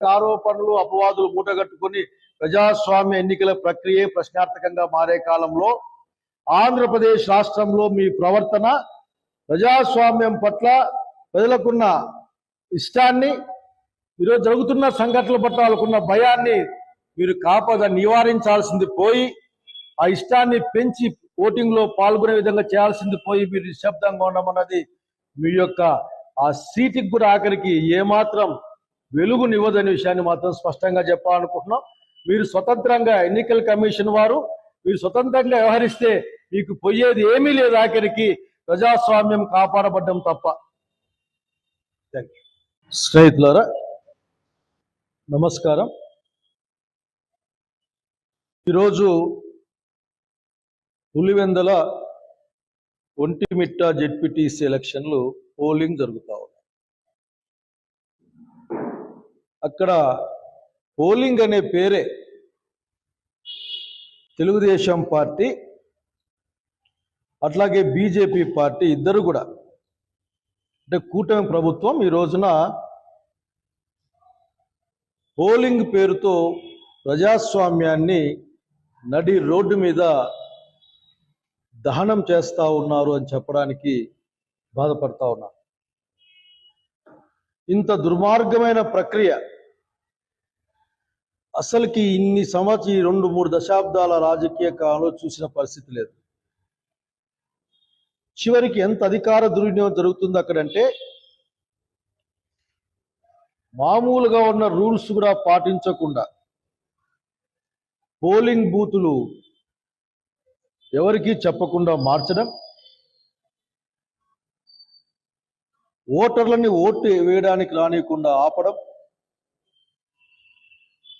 ఆరోపణలు అపవాదులు మూటగట్టుకుని ప్రజాస్వామ్య ఎన్నికల ప్రక్రియ ప్రశ్నార్థకంగా మారే కాలంలో ఆంధ్రప్రదేశ్ రాష్ట్రంలో మీ ప్రవర్తన ప్రజాస్వామ్యం పట్ల ప్రజలకున్న ఇష్టాన్ని ఈరోజు జరుగుతున్న సంఘటనల పట్ల వాళ్ళకున్న భయాన్ని మీరు కాపగా నివారించాల్సింది పోయి ఆ ఇష్టాన్ని పెంచి ఓటింగ్లో పాల్గొనే విధంగా చేయాల్సింది పోయి మీరు నిశ్శబ్దంగా ఉండమన్నది మీ యొక్క ఆ సీటుకి కూడా ఆఖరికి ఏమాత్రం వెలుగునివ్వదనే విషయాన్ని మాత్రం స్పష్టంగా చెప్పాలనుకుంటున్నాం. మీరు స్వతంత్రంగా ఎన్నికల కమిషన్ వారు మీరు స్వతంత్రంగా వ్యవహరిస్తే మీకు పోయేది ఏమీ లేదు ఆఖరికి. ప్రజాస్వామ్యం కాపాడబడ్డం తప్ప. స్నేహితులారా నమస్కారం. ఈరోజు పులివెందల ఒంటిమిట్ట జెడ్పీటీసీ ఎలక్షన్లు పోలింగ్ జరుగుతా ఉంది. అక్కడ పోలింగ్ అనే పేరే తెలుగుదేశం పార్టీ అట్లాగే బీజేపీ పార్టీ ఇద్దరు కూడా. అంటే కూటమి ప్రభుత్వం ఈ రోజున పోలింగ్ పేరుతో ప్రజాస్వామ్యాన్ని నడి రోడ్డు మీద దహనం చేస్తూ ఉన్నారు అని చెప్పడానికి బాధపడతా ఉన్నారు. ఇంత దుర్మార్గమైన ప్రక్రియ అసలుకి ఇన్ని సంవత్సరం ఈ రెండు మూడు దశాబ్దాల రాజకీయ కాలంలో చూసిన పరిస్థితి లేదు. చివరికి ఎంత అధికార దుర్వినియోగం జరుగుతుంది అక్కడంటే మామూలుగా ఉన్న రూల్స్ కూడా పాటించకుండా పోలింగ్ బూతులు ఎవరికీ చెప్పకుండా మార్చడం ఓటర్లని ఓటు వేయడానికి రానియకుండా ఆపడం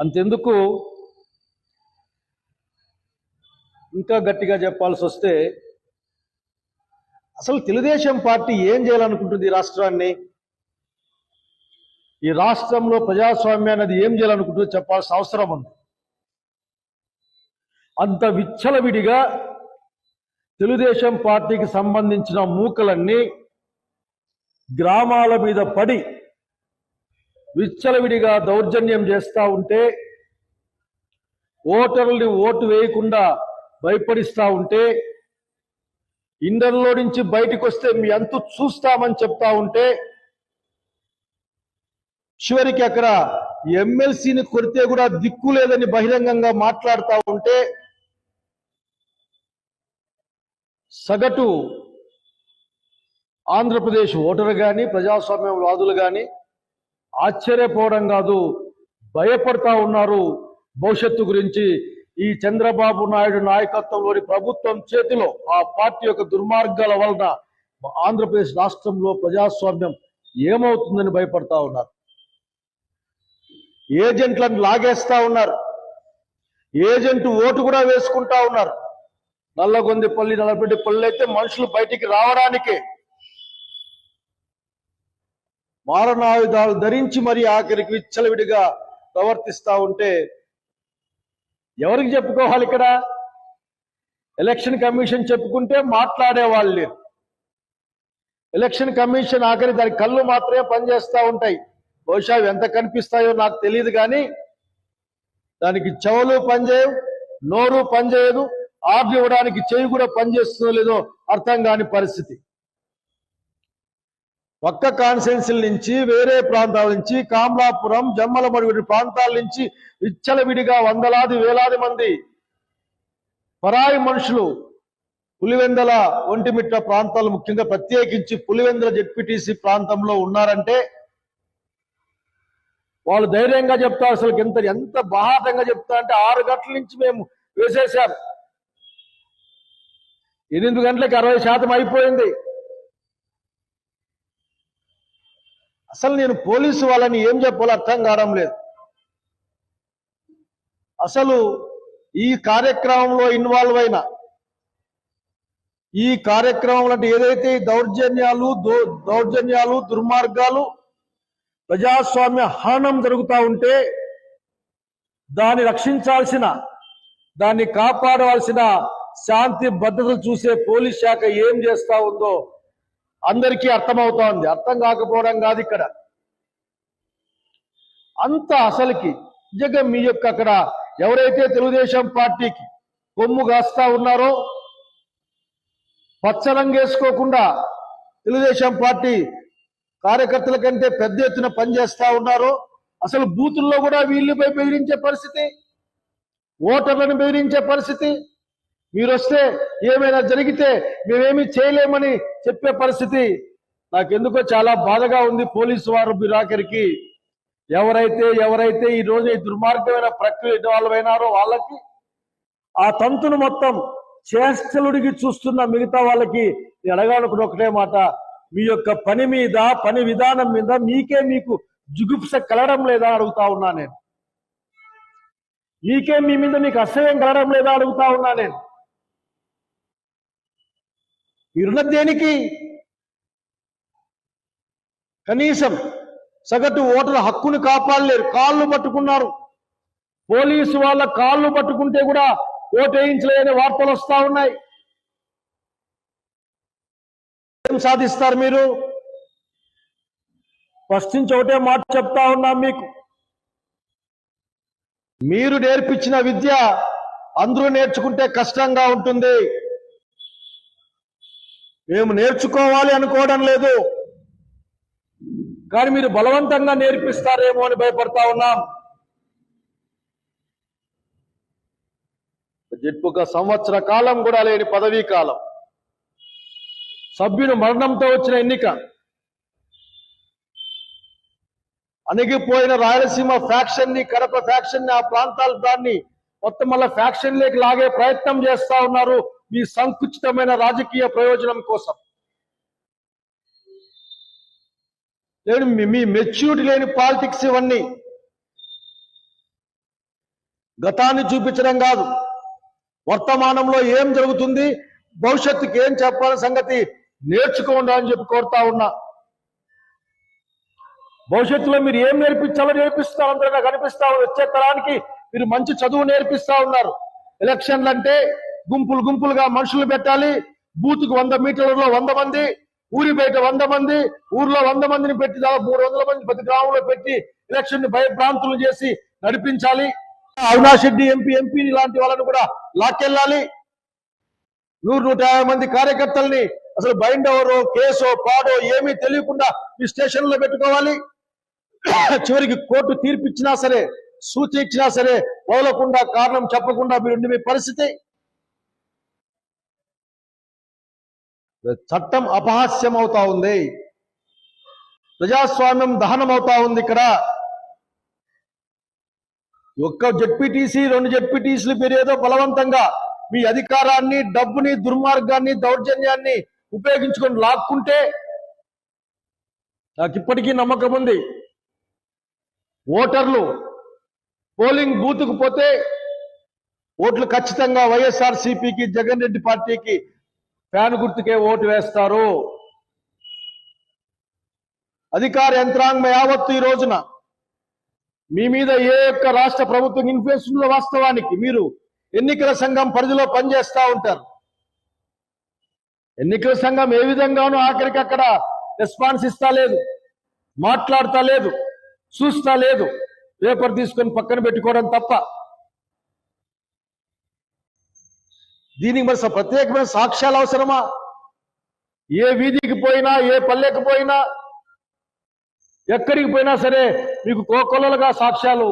అంతెందుకు? ఇంకా గట్టిగా చెప్పాల్సి వస్తే అసలు తెలుగుదేశం పార్టీ ఏం చేయాలనుకుంటుంది ఈ రాష్ట్రాన్ని? ఈ రాష్ట్రంలో ప్రజాస్వామ్యాన్ని అది ఏం చేయాలనుకుంటుందో చెప్పాల్సిన అవసరం ఉంది. అంత విచ్చలవిడిగా తెలుగుదేశం పార్టీకి సంబంధించిన మూకలన్నీ గ్రామాల మీద పడి విచ్చలవిడిగా దౌర్జన్యం చేస్తూ ఉంటే ఓటర్లని ఓటు వేయకుండా భయపడిస్తూ ఉంటే ఇండర్లో నుంచి బయటకు వస్తే మీ అంతు చూస్తామని చెప్తా ఉంటే చివరికి అక్కడ ఎమ్మెల్సీని కొడితే కూడా దిక్కు లేదని బహిరంగంగా మాట్లాడుతూ ఉంటే సగటు ఆంధ్రప్రదేశ్ ఓటర్ కానీ ప్రజాస్వామ్యం వాదులు కానీ ఆశ్చర్యపోవడం కాదు భయపడతా ఉన్నారు. భవిష్యత్తు గురించి ఈ చంద్రబాబు నాయుడు నాయకత్వంలోని ప్రభుత్వం చేతిలో ఆ పార్టీ యొక్క దుర్మార్గాల వలన ఆంధ్రప్రదేశ్ రాష్ట్రంలో ప్రజాస్వామ్యం ఏమవుతుందని భయపడతా ఉన్నారు. ఏజెంట్లను లాగేస్తా ఉన్నారు. ఏజెంట్ ఓటు కూడా వేసుకుంటా ఉన్నారు. నల్లగొందిపల్లి నల్లపెట్టిపల్లి అయితే మనుషులు బయటికి రావడానికే మారణాయుధాలు ధరించి మరి ఆఖరికి విచ్చలవిడిగా ప్రవర్తిస్తా ఉంటే ఎవరికి చెప్పుకోవాలి ఇక్కడ? ఎలక్షన్ కమిషన్ చెప్పుకుంటే మాట్లాడే వాళ్ళు లేరు. ఎలక్షన్ కమిషన్ ఆఖరి దాని కళ్ళు మాత్రమే పనిచేస్తూ ఉంటాయి. బహుశా అవి ఎంత కనిపిస్తాయో నాకు తెలియదు కానీ దానికి చెవులు పనిచేయవు నోరు పనిచేయదు ఆర్డర్ ఇవ్వడానికి చెవి కూడా పనిచేస్తుందో లేదో అర్థం కాని పరిస్థితి. పక్క కాన్స్టిట్యున్సీల నుంచి వేరే ప్రాంతాల నుంచి కామలాపురం జమ్మలమడి వంటి ప్రాంతాల నుంచి విచ్చలవిడిగా వందలాది వేలాది మంది పరాయి మనుషులు పులివెందల ఒంటిమిట్ట ప్రాంతాలు ముఖ్యంగా ప్రత్యేకించి పులివెందల జెడ్పీటీసీ ప్రాంతంలో ఉన్నారంటే వాళ్ళు ధైర్యంగా చెప్తారు. అసలు ఎంత ఎంత బాహాటంగా చెప్తా అంటే ఆరు గంటల నుంచి మేము వేసేసాం ఎనిమిది గంటలకు అరవై శాతం అయిపోయింది. అసలు నేను పోలీసు వాళ్ళని ఏం చెప్పాలో అర్థం కావడం లేదు. అసలు ఈ కార్యక్రమంలో ఇన్వాల్వ్ అయిన ఈ కార్యక్రమం అంటే ఏదైతే దౌర్జన్యాలు దో- దౌర్జన్యాలు దుర్మార్గాలు ప్రజాస్వామ్య హానం జరుగుతూ ఉంటే దాన్ని రక్షించాల్సిన దాన్ని కాపాడవలసిన శాంతి భద్రతలు చూసే పోలీస్ శాఖ ఏం చేస్తా ఉందో అందరికీ అర్థమవుతోంది. అర్థం కాకపోవడం కాదు ఇక్కడ. అంత అసలుకి నిజంగా మీ యొక్క అక్కడ ఎవరైతే తెలుగుదేశం పార్టీకి కొమ్ము కాస్తా ఉన్నారో పచ్చరంగేసుకోకుండా తెలుగుదేశం పార్టీ కార్యకర్తల కంటే పెద్ద ఎత్తున పనిచేస్తా ఉన్నారో అసలు బూతుల్లో కూడా వీళ్ళపై బెదిరించే పరిస్థితి ఓటర్లను బెదిరించే పరిస్థితి మీరు వస్తే ఏమైనా జరిగితే మేమేమి చేయలేమని చెప్పే పరిస్థితి. నాకెందుకో చాలా బాధగా ఉంది పోలీసు వారు బిరాకరికి ఎవరైతే ఎవరైతే ఈ రోజు ఈ దుర్మార్గమైన ప్రక్రియ వాళ్ళమైనారో వాళ్ళకి ఆ తంతును మొత్తం చేష్టలుడికి చూస్తున్న మిగతా వాళ్ళకి నేను అడగాలనుకున్న ఒకటే మాట. మీ యొక్క పని మీద పని విధానం మీద మీకే మీకు జుగుప్స కలగడం లేదా అడుగుతా ఉన్నా నేను. మీకే మీ మీద మీకు అసహ్యం కలగడం లేదా అడుగుతా ఉన్నా నేను. మీరున్న దేనికి? కనీసం సగటు ఓటరు హక్కును కాపాడలేరు కాళ్ళు పట్టుకున్నారు. పోలీసు వాళ్ళ కాళ్ళు పట్టుకుంటే కూడా ఓటేయించలేని వార్తలు వస్తా ఉన్నాయి. ఏం సాధిస్తారు మీరు? ప్రశ్నించి ఒకటే మాట చెప్తా ఉన్నాం మీకు. మీరు నేర్పించిన విద్య అందరూ నేర్చుకుంటే కష్టంగా ఉంటుంది. మేము నేర్చుకోవాలి అనుకోవడం లేదు. కానీ మీరు బలవంతంగా నేర్పిస్తారేమో అని భయపడతా ఉన్నాం. ఒక సంవత్సర కాలం కూడా లేని పదవీ కాలం. సభ్యుని మరణంతో వచ్చిన ఎన్నిక. అణిగిపోయిన రాయలసీమ ఫ్యాక్షన్ని కడప ఫ్యాక్షన్ని ఆ ప్రాంతాల దాన్ని మొత్తం మళ్ళీ ఫ్యాక్షన్ లేకి లాగే ప్రయత్నం చేస్తా ఉన్నారు. మీ సంకుచితమైన రాజకీయ ప్రయోజనం కోసం. లేదు మీ- మెచ్యూరిటీ లేని పాలిటిక్స్ ఇవన్నీ గతాన్ని చూపించడం కాదు. వర్తమానంలో ఏం జరుగుతుంది భవిష్యత్తుకి ఏం చెప్పాలి సంగతి నేర్చుకోండి అని చెప్పి కోరుతా ఉన్నా. భవిష్యత్తులో మీరు ఏం నేర్పించాలో నేర్పిస్తా అందరూ నాకు అనిపిస్తా వచ్చే తరానికి మీరు మంచి చదువు నేర్పిస్తా ఉన్నారు. ఎలక్షన్లు అంటే గుంపులు గుంపులుగా మనుషులు పెట్టాలి. బూత్కు వంద మీటర్లలో వంద మంది ఊరి బయట వంద మంది ఊర్లో వంద మందిని పెట్టి దాదాపు మూడు వందల మంది ప్రతి గ్రామంలో పెట్టి ఎలక్షన్ని భయభ్రాంతులు చేసి నడిపించాలి. అవినాష్ రెడ్డి ఎంపీ ఎంపీ లాంటి వాళ్ళని కూడా లాక్కెళ్ళాలి. నూరు నూట యాభై మంది కార్యకర్తల్ని అసలు బైండ్ ఎవరో కేసో పాడో ఏమీ తెలియకుండా ఈ స్టేషన్లో పెట్టుకోవాలి. చివరికి కోర్టు తీర్పు ఇచ్చినా సరే సూచన ఇచ్చినా సరే వదలకుండా కారణం చెప్పకుండా మీరు మీ పరిస్థితి. చట్టం అపహాస్యం అవుతా ఉంది. ప్రజాస్వామ్యం దహనం అవుతా ఉంది ఇక్కడ. ఒక్క జెడ్పీటీసీ రెండు జెడ్పీటీసీలు పెరిగేదో బలవంతంగా మీ అధికారాన్ని డబ్బుని దుర్మార్గాన్ని దౌర్జన్యాన్ని ఉపయోగించుకొని లాక్కుంటే నాకు ఇప్పటికీ నమ్మకం ఉంది. ఓటర్లు పోలింగ్ బూత్కు పోతే ఓట్లు ఖచ్చితంగా వైఎస్ఆర్ సిపికి జగన్ రెడ్డి పార్టీకి ఫ్యాన్ గుర్తుకే ఓటు వేస్తారు. అధికార యంత్రాంగం యావత్తు ఈ రోజున. మీ మీద ఏ యొక్క రాష్ట్ర ప్రభుత్వం ఇన్ఫ్లుయెన్స్ ఉందో వాస్తవానికి మీరు ఎన్నికల సంఘం పరిధిలో పనిచేస్తూ ఉంటారు. ఎన్నికల సంఘం ఏ విధంగానూ ఆఖరికి అక్కడ రెస్పాన్స్ ఇస్తా లేదు మాట్లాడతా లేదు చూస్తా లేదు. పేపర్ తీసుకొని పక్కన పెట్టుకోవడం తప్ప దీనికి మరి ప్రత్యేకమైన సాక్ష్యాలు అవసరమా? ఏ వీధికి పోయినా ఏ పల్లెకి పోయినా ఎక్కడికి పోయినా సరే మీకు కోకొల్లలుగా సాక్ష్యాలు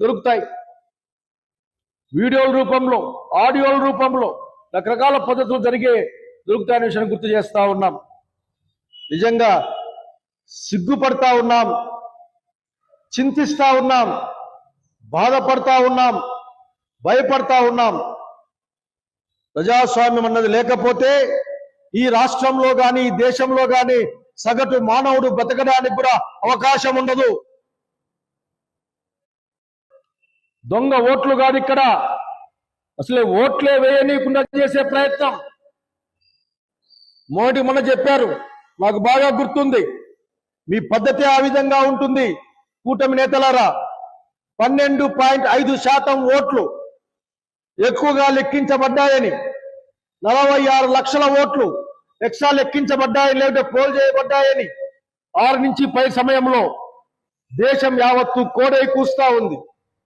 దొరుకుతాయి. వీడియోల రూపంలో ఆడియోల రూపంలో రకరకాల పద్ధతులు జరిగే దొరుకుతాయనే విషయాన్ని గుర్తు చేస్తూ ఉన్నాం. నిజంగా సిగ్గుపడతా ఉన్నాం. చింతిస్తా ఉన్నాం. బాధపడతా ఉన్నాం. భయపడతా ఉన్నాం. ప్రజాస్వామ్యం అన్నది లేకపోతే ఈ రాష్ట్రంలో కానీ ఈ దేశంలో కానీ సగటు మానవుడు బ్రతకడానికి కూడా అవకాశం ఉండదు. దొంగ ఓట్లు కాదు ఇక్కడ. అసలే ఓట్లే వేయనీయకుండా చేసే ప్రయత్నం. మోడీ మొన్న చెప్పారు మాకు బాగా గుర్తుంది. మీ పద్ధతి ఆ విధంగా ఉంటుంది. కూటమి నేతలారా పన్నెండు పాయింట్ ఐదు శాతం ఓట్లు ఎక్కువగా లెక్కించబడ్డాయని. నలభై ఆరు లక్షల ఓట్లు ఎక్స్ట్రా లెక్కించబడ్డాయి లేదంటే పోల్ చేయబడ్డాయని. ఆరు నుంచి పై సమయంలో దేశం యావత్తు కోడై కూస్తా ఉంది.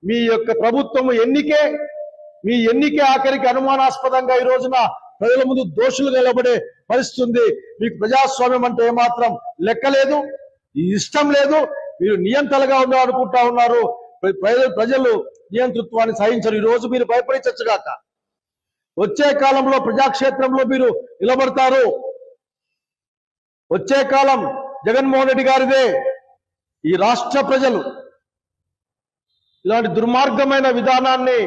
మీ యొక్క ప్రభుత్వం ఎన్నికే మీ ఎన్నికే ఆఖరికి అనుమానాస్పదంగా ఈ రోజున ప్రజల ముందు దోషులు నిలబడే పరిస్థితి ఉంది. మీకు ప్రజాస్వామ్యం అంటే ఏమాత్రం లెక్కలేదు ఇష్టం లేదు. మీరు నియంత్రణగా ఉండాలనుకుంటా ఉన్నారు. ప్రజలు ప్రజలు నియంతృత్వాన్ని సాధించరు ఈ రోజు మీరు భయపడించచ్చుగాక వచ్చే కాలంలో ప్రజాక్షేత్రంలో మీరు నిలబడతారు. వచ్చే కాలం జగన్మోహన్ రెడ్డి గారిదే. ఈ రాష్ట్ర ప్రజలు ఇలాంటి దుర్మార్గమైన విధానాన్ని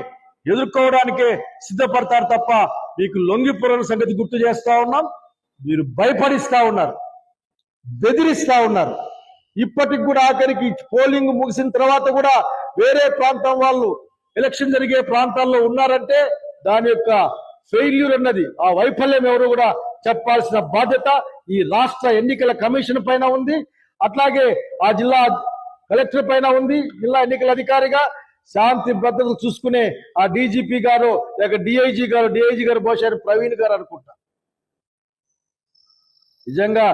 ఎదుర్కోవడానికి సిద్ధపడతారు తప్ప మీకు లొంగిపోరని సంగతి గుర్తు చేస్తా ఉన్నాం. మీరు భయపడిస్తా ఉన్నారు. బెదిరిస్తా ఉన్నారు. ఇప్పటికి కూడా ఆఖరికి పోలింగ్ ముగిసిన తర్వాత కూడా వేరే ప్రాంతం వాళ్ళు ఎలక్షన్ జరిగే ప్రాంతాల్లో ఉన్నారంటే దాని యొక్క ఫెయిల్యూర్ అన్నది ఆ వైఫల్యం ఎవరు కూడా చెప్పాల్సిన బాధ్యత ఈ రాష్ట్ర ఎన్నికల కమిషన్ పైన ఉంది. అట్లాగే ఆ జిల్లా కలెక్టర్ పైన ఉంది. జిల్లా ఎన్నికల అధికారిగా శాంతి భద్రతలు చూసుకునే ఆ డీజీపీ గారు లేక డిఐజీ గారు డిఐజీ గారు బహుశా ప్రవీణ్ గారు అనుకుంటా. నిజంగా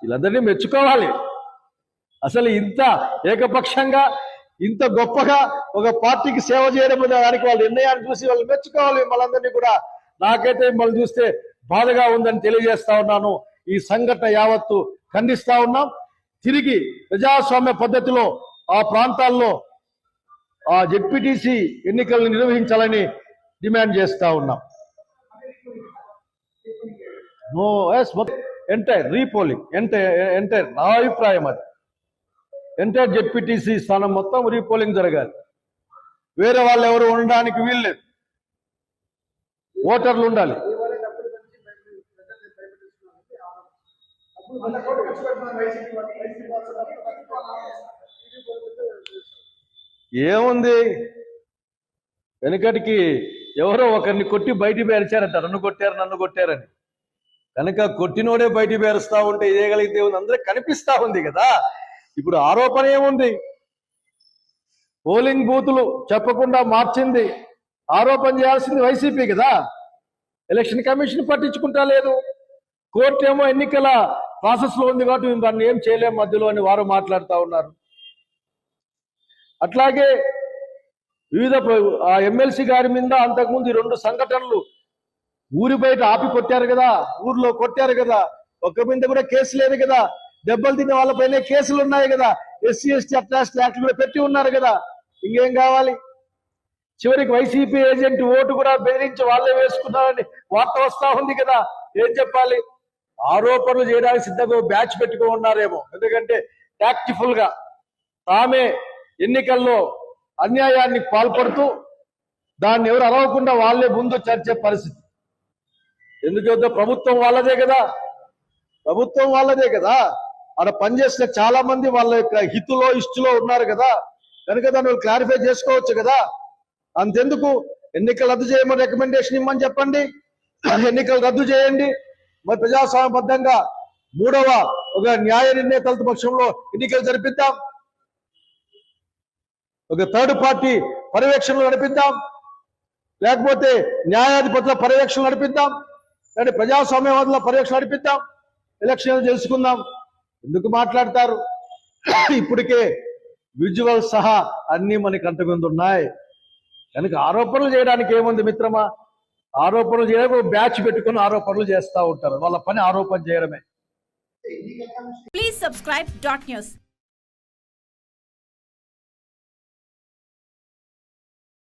వీళ్ళందరినీ మెచ్చుకోవాలి. అసలు ఇంత ఏకపక్షంగా ఇంత గొప్పగా ఒక పార్టీకి సేవ చేయడం దానికి వాళ్ళ నిర్ణయాన్ని చూసి వాళ్ళు మెచ్చుకోవాలి మిమ్మల్ని కూడా. నాకైతే మిమ్మల్ని చూస్తే బాధగా ఉందని తెలియజేస్తా ఉన్నాను. ఈ సంఘటన యావత్తు ఖండిస్తా ఉన్నాం. తిరిగి ప్రజాస్వామ్య పద్ధతిలో ఆ ప్రాంతాల్లో ఆ జెడ్పీటీసీ ఎన్నికలను నిర్వహించాలని డిమాండ్ చేస్తా ఉన్నాం. No yes entire repolling entire entire నా అభిప్రాయం అది. ఎంటైర్ జెడ్పీటీసీ స్థానం మొత్తం రీపోలింగ్ జరగాలి. వేరే వాళ్ళు ఎవరు ఉండడానికి వీల్లేదు. ఓటర్లు ఉండాలి. ఏముంది? వెనుకటికి ఎవరో ఒకరిని కొట్టి బయటికి పేర్చారంట నన్ను కొట్టారు నన్ను కొట్టారని. కనుక కొట్టినోడే బయటికి పేరుస్తా ఉంటే చేయగలిగితే ఉంది. అందరికి కనిపిస్తా ఉంది కదా. ఇప్పుడు ఆరోపణ ఏముంది? పోలింగ్ బూతులు చెప్పకుండా మార్చింది. ఆరోపణ చేయాల్సింది వైసీపీ కదా. ఎలక్షన్ కమిషన్ పట్టించుకుంటా లేదు. కోర్టు ఏమో ఎన్నికల ప్రాసెస్లో ఉంది కాబట్టి మేము దాన్ని ఏం చేయలేము మధ్యలో అని వారు మాట్లాడుతూ ఉన్నారు. అట్లాగే వివిధ ఆ ఎమ్మెల్సీ గారి మీద అంతకుముందు ఈ రెండు సంఘటనలు ఊరి బయట ఆపి కొట్టారు కదా. ఊర్లో కొట్టారు కదా. ఒక్క మీద కూడా కేసు లేదు కదా. దెబ్బలు తిన్న వాళ్ళపైనే కేసులు ఉన్నాయి కదా. ఎస్సీ ఎస్టీ అట్రాసిటీ యాక్ట్ కూడా పెట్టి ఉన్నారు కదా. ఇంకేం కావాలి? చివరికి వైసీపీ ఏజెంట్ ఓటు కూడా బెదిరించి వాళ్ళే వేసుకున్నారని వార్త వస్తా ఉంది కదా. ఏం చెప్పాలి? ఆరోపణలు చేయడానికి సిద్ధంగా బ్యాచ్ పెట్టుకో ఉన్నారేమో ఎందుకంటే టాక్టిఫుల్గా తామే ఎన్నికల్లో అన్యాయాన్ని పాల్పడుతూ దాన్ని ఎవరు అరవకుండా వాళ్ళే ముందు చర్చే పరిస్థితి. ఎందుకంటే ప్రభుత్వం వాళ్ళదే కదా. ప్రభుత్వం వాళ్ళదే కదా. అక్కడ పనిచేసిన చాలా మంది వాళ్ళ యొక్క హితులో ఇష్టులో ఉన్నారు కదా. కనుక దాన్ని క్లారిఫై చేసుకోవచ్చు కదా. అంతెందుకు? ఎన్నికలు రద్దు చేయమని రికమెండేషన్ ఇమ్మని చెప్పండి. ఎన్నికలు రద్దు చేయండి. మరి ప్రజాస్వామ్యబద్ధంగా మూడవ ఒక న్యాయ నిర్ణేతల పక్షంలో ఎన్నికలు జరిపిద్దాం. ఒక థర్డ్ పార్టీ పర్యవేక్షణలు నడిపిద్దాం. లేకపోతే న్యాయాధిపతుల పర్యవేక్షణ నడిపిద్దాం. లేదంటే ప్రజాస్వామ్యవాదుల పర్యవేక్షణ నడిపిద్దాం. ఎలక్షన్లు తెలుసుకుందాం ఎందుకు మాట్లాడతారు? ఇప్పటికే విజువల్ సహా అన్ని మనకి అంత ఉన్నాయి. కనుక ఆరోపణలు చేయడానికి ఏముంది మిత్రమా? ఆరోపణలు చేయడం బ్యాచ్ పెట్టుకుని ఆరోపణలు చేస్తూ ఉంటారు. వాళ్ళ పని ఆరోపణ చేయడమే. Please subscribe dot news